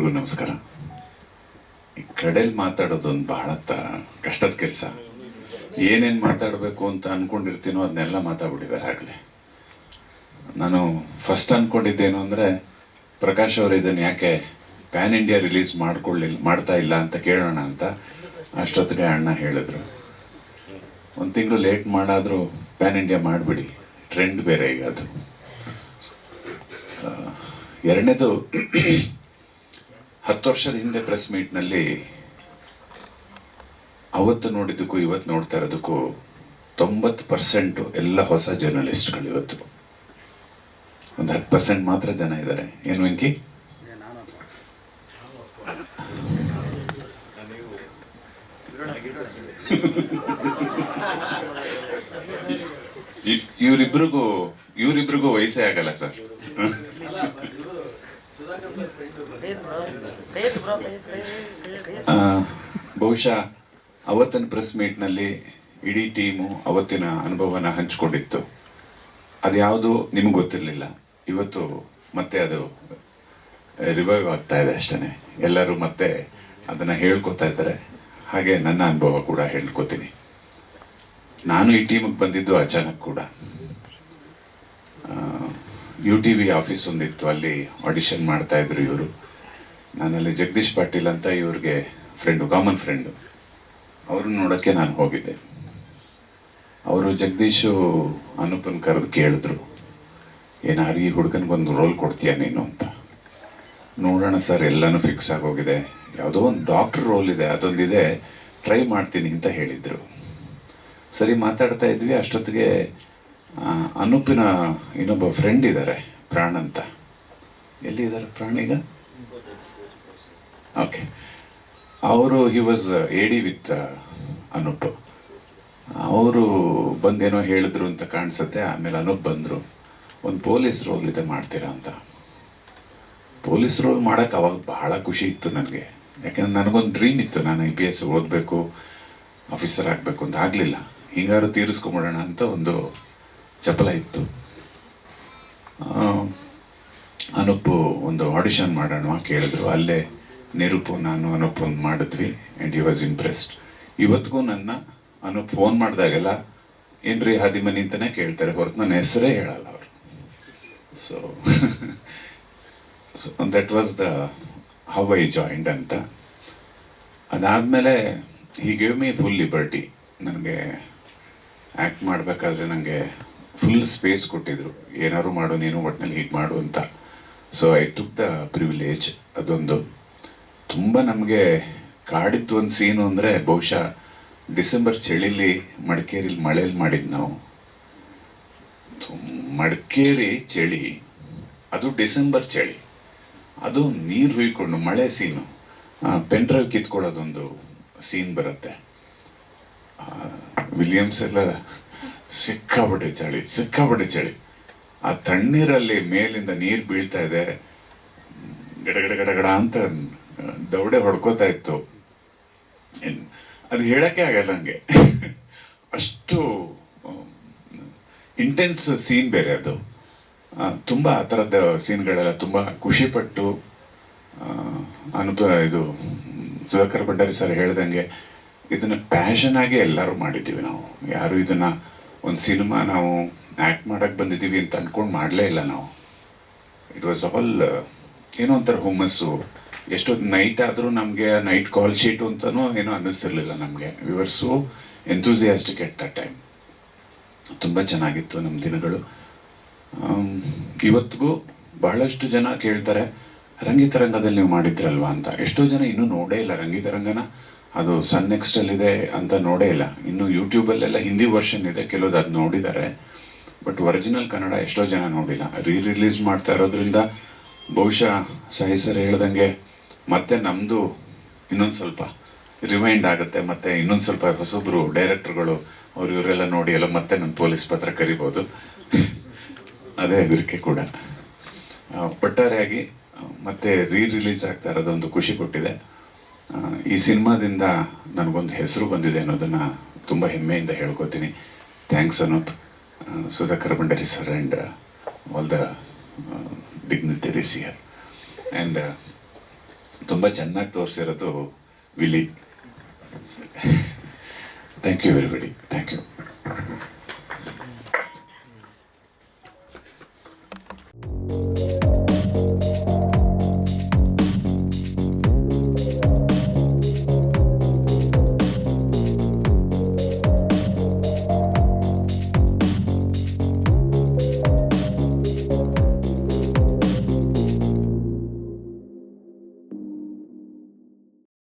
ಎಲ್ರಿಗೂ ನಮಸ್ಕಾರ. ಈ ಕಡೆಯಲ್ಲಿ ಮಾತಾಡೋದೊಂದು ಬಹಳ ತ, ಕಷ್ಟದ ಕೆಲಸ. ಏನೇನು ಮಾತಾಡಬೇಕು ಅಂತ ಅನ್ಕೊಂಡಿರ್ತೀನೋ ಅದನ್ನೆಲ್ಲ ಮಾತಾಡ್ಬಿಟ್ಟಿದ್ದಾರೆ ಆಗಲೇ. ನಾನು ಫಸ್ಟ್ ಅಂದ್ಕೊಂಡಿದ್ದೇನು ಅಂದರೆ, ಪ್ರಕಾಶ್ ಅವರು ಇದನ್ನು ಯಾಕೆ ಪ್ಯಾನ್ ಇಂಡಿಯಾ ರಿಲೀಸ್ ಮಾಡ್ಕೊಳ್ಳಿಲ್ಲ ಮಾಡ್ತಾ ಇಲ್ಲ ಅಂತ ಕೇಳೋಣ ಅಂತ ಅಷ್ಟೊತ್ತಿಗೆ ಅಣ್ಣ ಹೇಳಿದ್ರು. ಒಂದು ತಿಂಗಳು ಲೇಟ್ ಮಾಡಾದರೂ ಪ್ಯಾನ್ ಇಂಡಿಯಾ ಮಾಡಿಬಿಡಿ. ಟ್ರೆಂಡ್ ಬೇರೆ ಈಗ ಅದು ಎರಡನೇದು ಹತ್ತು ವರ್ಷದ ಹಿಂದೆ ಪ್ರೆಸ್ ಮೀಟ್ನಲ್ಲಿ ಅವತ್ತು ನೋಡಿದ್ದಕ್ಕೂ ಇವತ್ತು ನೋಡ್ತಾ ಇರೋದಕ್ಕೂ ತೊಂಬತ್ತು ಪರ್ಸೆಂಟು ಎಲ್ಲ ಹೊಸ ಜರ್ನಲಿಸ್ಟ್ಗಳು ಇವತ್ತು. ಒಂದು ಹತ್ತು ಪರ್ಸೆಂಟ್ ಮಾತ್ರ ಜನ ಇದ್ದಾರೆ. ಏನು ವೆಂಕಿ? ಇವರಿಬ್ರಿಗೂ ಇವರಿಬ್ರಿಗೂ ವಯಸ್ಸೇ ಆಗಲ್ಲ ಸರ್. ಬಹುಶಃ ಅವತ್ತಿನ ಪ್ರೆಸ್ ಮೀಟ್ನಲ್ಲಿ ಇಡೀ ಟೀಮು ಅವತ್ತಿನ ಅನುಭವನ ಹಂಚ್ಕೊಂಡಿತ್ತು. ಅದ್ಯಾವುದು ನಿಮ್ಗೆ ಗೊತ್ತಿರಲಿಲ್ಲ. ಇವತ್ತು ಮತ್ತೆ ಅದು ರಿವೈವ್ ಆಗ್ತಾ ಇದೆ ಅಷ್ಟೇ ಎಲ್ಲರೂ ಮತ್ತೆ ಅದನ್ನು ಹೇಳ್ಕೊತಾ ಇದ್ದಾರೆ. ಹಾಗೆ ನನ್ನ ಅನುಭವ ಕೂಡ ಹೇಳ್ಕೊತೀನಿ. ನಾನು ಈ ಟೀಮಿಗೆ ಬಂದಿದ್ದು ಅಚಾನಕ್ ಕೂಡ. ಯು ಟಿ ವಿ ಆಫೀಸ್ ಒಂದಿತ್ತು, ಅಲ್ಲಿ ಆಡಿಷನ್ ಮಾಡ್ತಾ ಇದ್ರು ಇವರು. ನಾನಲ್ಲಿ ಜಗದೀಶ್ ಪಾಟೀಲ್ ಅಂತ ಇವ್ರಿಗೆ ಫ್ರೆಂಡು ಕಾಮನ್ ಫ್ರೆಂಡು ಅವ್ರನ್ನ ನೋಡೋಕ್ಕೆ ನಾನು ಹೋಗಿದ್ದೆ. ಅವರು ಜಗದೀಶು ಅನುಪನ್ ಕರೆದು ಕೇಳಿದ್ರು ಏನಾರು ಈ ಹುಡುಗನಿಗೊಂದು ರೋಲ್ ಕೊಡ್ತೀಯ ನೀನು ಅಂತ? ನೋಡೋಣ ಸರ್, ಎಲ್ಲನೂ ಫಿಕ್ಸ್ ಆಗೋಗಿದೆ. ಯಾವುದೋ ಒಂದು ಡಾಕ್ಟ್ರ್ ರೋಲ್ ಇದೆ, ಅದೊಂದಿದೆ. ಟ್ರೈ ಮಾಡ್ತೀನಿ, ಅಂತ ಹೇಳಿದರು. ಸರಿ, ಮಾತಾಡ್ತಾ ಇದ್ವಿ. ಅಷ್ಟೊತ್ತಿಗೆ ಅನೂಪಿನ ಇನ್ನೊಬ್ಬ ಫ್ರೆಂಡ್ ಇದ್ದಾರೆ ಪ್ರಾಣ್ ಅಂತ. ಎಲ್ಲಿ ಇದ್ದಾರೆ ಪ್ರಾಣ್ ಈಗ? ಓಕೆ ಅವರು he was AD with Anup. ಅವರು ಬಂದೇನೋ ಹೇಳಿದ್ರು ಅಂತ ಕಾಣಿಸುತ್ತೆ, ಆಮೇಲೆ ಅನುಪ್ ಬಂದರು. ಒಂದು ಪೊಲೀಸ್ ರೋಲ್ ಇದೆ ಮಾಡ್ತೀರಾ ಅಂತ. ಪೊಲೀಸ್ ರೋಲ್ ಮಾಡೋಕ್ಕೆ ಅವಾಗ ಬಹಳ ಖುಷಿ ಇತ್ತು ನನಗೆ. ಯಾಕಂದ್ರೆ ನನಗೊಂದು ಡ್ರೀಮ್ ಇತ್ತು, ನಾನು ಐ ಪಿ ಎಸ್ ಓದಬೇಕು ಆಫೀಸರ್ ಆಗಬೇಕು ಅಂತ. ಆಗಲಿಲ್ಲ. ಹಿಂಗಾರು ತೀರಿಸ್ಕೊಂಬಿಡೋಣ ಅಂತ ಒಂದು ಚಪಲ ಇತ್ತು. ಅನುಪ್ ಒಂದು ಆಡಿಷನ್ ಮಾಡೋಣ ಕೇಳಿದ್ರು. ಅಲ್ಲೇ ನಿರೂಪು, ನಾನು ಅನುಪ್ ಒಂದು ಮಾಡಿದ್ವಿ ಆ್ಯಂಡ್ ಯು ವಾಸ್ ಇಂಪ್ರೆಸ್ಡ್ ಇವತ್ತಿಗೂ ನನ್ನ ಅನುಪ್ ಫೋನ್ ಮಾಡಿದಾಗೆಲ್ಲ, ಏನ್ರಿ ಹಾದಿಮನಿ ಅಂತಲೇ ಕೇಳ್ತಾರೆ, ಹೊರತು ನನ್ನ ಹೆಸರೇ ಹೇಳಲ್ಲ ಅವರು. So so that was the how I joined ಅಂತ. ಅದಾದಮೇಲೆ he gave me full liberty ನನಗೆ ಆ್ಯಕ್ಟ್ ಮಾಡಬೇಕಾದ್ರೆ ನನಗೆ ಫುಲ್ ಸ್ಪೇಸ್ ಕೊಟ್ಟಿದ್ರು. ಏನಾದ್ರು ಮಾಡು, ನೀನು ಒಟ್ಟಿನಲ್ಲಿ ಹೀಗೆ ಮಾಡು ಅಂತ. So I took the privilege ಅದೊಂದು ತುಂಬ ನಮಗೆ ಕಾಡಿದ್ದು ಒಂದು ಸೀನು ಅಂದರೆ ಬಹುಶಃ ಡಿಸೆಂಬರ್ ಚಳಿಲಿ ಮಡಿಕೇರಿಲಿ ಮಳೇಲಿ ಮಾಡಿದ್ದು ನಾವು. ಮಡಿಕೇರಿ ಚಳಿ. ಅದು ಡಿಸೆಂಬರ್ ಚಳಿ. ಅದು ನೀರು ಹುಯ್ಕೊಂಡು ಮಳೆ ಸೀನು ಪೆನ್ ಡ್ರೈವ್ ಕಿತ್ಕೊಳ್ಳೋದೊಂದು ಸೀನ್ ಬರುತ್ತೆ. ವಿಲಿಯಮ್ಸ್ ಎಲ್ಲ ಸಿಕ್ಕಾಪಟ್ಟೆ ಚಳಿ ಸಿಕ್ಕಾಪಟ್ಟೆ ಚಳಿ. ಆ ತಣ್ಣೀರಲ್ಲಿ ಮೇಲಿಂದ ನೀರು ಬೀಳ್ತಾ ಇದೆ. ಗಡಗಡ ಗಡಗಡ ಅಂತ ದೌಡೆ ಹೊಡ್ಕೋತಾ ಇತ್ತು. ಅದು ಹೇಳೋಕ್ಕೆ ಆಗಲ್ಲ ನನಗೆ ಅಷ್ಟು ಇಂಟೆನ್ಸ್ ಸೀನ್ ಬೇರೆ ಅದು. ತುಂಬ ಆ ಥರದ ಸೀನ್ಗಳೆಲ್ಲ ತುಂಬ ಖುಷಿಪಟ್ಟು ಅನುಪ, ಇದು, ಸುಧಾಕರ್ ಭಂಡಾರಿ ಸರ್ ಹೇಳ್ದಂಗೆ, ಇದನ್ನು ಪ್ಯಾಷನ್ ಆಗಿ ಎಲ್ಲರೂ ಮಾಡಿದ್ದೀವಿ ನಾವು. ಯಾರು ಇದನ್ನ ಒಂದು ಸಿನಿಮಾ ನಾವು ಆ್ಯಕ್ಟ್ ಮಾಡಕ್ಕೆ ಬಂದಿದ್ದೀವಿ ಅಂತ ಅಂದ್ಕೊಂಡು ಮಾಡಲೇ ಇಲ್ಲ ನಾವು. ಇಟ್ ವಾಸ್ ಆಲ್ ಏನೋ ಒಂಥರ ಹುಮ್ಮಸ್ಸು. ಎಷ್ಟೋ ನೈಟ್ ಆದರೂ ನಮಗೆ ನೈಟ್ ಕಾಲ್ ಶೀಟು ಅಂತಲೂ ಏನೋ ಅನ್ನಿಸ್ತಿರ್ಲಿಲ್ಲ ನಮಗೆ. We were so enthusiastic at that time ತುಂಬ ಚೆನ್ನಾಗಿತ್ತು ನಮ್ಮ ದಿನಗಳು. ಆಮ್, ಇವತ್ತಿಗೂ ಬಹಳಷ್ಟು ಜನ ಕೇಳ್ತಾರೆ ರಂಗಿತರಂಗದಲ್ಲಿ ನೀವು ಮಾಡಿದ್ರಲ್ವಾ? ಅಂತ. ಎಷ್ಟೋ ಜನ ಇನ್ನೂ ನೋಡೇ ಇಲ್ಲ ರಂಗಿತರಂಗನ. ಅದು ಸನ್ ನೆಕ್ಸ್ಟಲ್ಲಿದೆ ಅಂತ ನೋಡೇ ಇಲ್ಲ. ಇನ್ನು ಯೂಟ್ಯೂಬಲ್ಲೆಲ್ಲ ಹಿಂದಿ ವರ್ಷನ್ ಇದೆ. ಕೆಲವ್ದು ಅದು ನೋಡಿದ್ದಾರೆ ಬಟ್ ಒರಿಜಿನಲ್ ಕನ್ನಡ ಎಷ್ಟೋ ಜನ ನೋಡಿಲ್ಲ. ರೀ ರಿಲೀಸ್ ಮಾಡ್ತಾ ಇರೋದ್ರಿಂದ ಬಹುಶಃ ಸಹಿ ಸರ್ ಹೇಳ್ದಂಗೆ ಮತ್ತೆ ನಮ್ಮದು ಇನ್ನೊಂದು ಸ್ವಲ್ಪ ರಿಮೈಂಡ್ ಆಗುತ್ತೆ. ಮತ್ತೆ ಇನ್ನೊಂದು ಸ್ವಲ್ಪ ಹೊಸಬ್ರು ಡೈರೆಕ್ಟರ್ಗಳು ಅವ್ರು ಇವರೆಲ್ಲ ನೋಡಿ ಎಲ್ಲ ಮತ್ತೆ ನನ್ನ ಪೊಲೀಸ್ ಪತ್ರ ಕರಿಬೋದು. ಅದೇ ಹೆದರಿಕೆ ಕೂಡ. ಒಟ್ಟಾರೆಯಾಗಿ ಮತ್ತೆ ರೀ ರಿಲೀಸ್ ಆಗ್ತಾ ಇರೋದೊಂದು ಖುಷಿ ಕೊಟ್ಟಿದೆ. ಈ ಸಿನಿಮಾದಿಂದ ನನಗೊಂದು ಹೆಸರು ಬಂದಿದೆ ಅನ್ನೋದನ್ನು ತುಂಬ ಹೆಮ್ಮೆಯಿಂದ ಹೇಳ್ಕೊತೀನಿ. Thanks Anoop Sudhakar Bhandari sir and all the dignitaries year and ತುಂಬ ಚೆನ್ನಾಗಿ ತೋರಿಸಿರೋದು ವಿಲಿ. Thank you very very thank you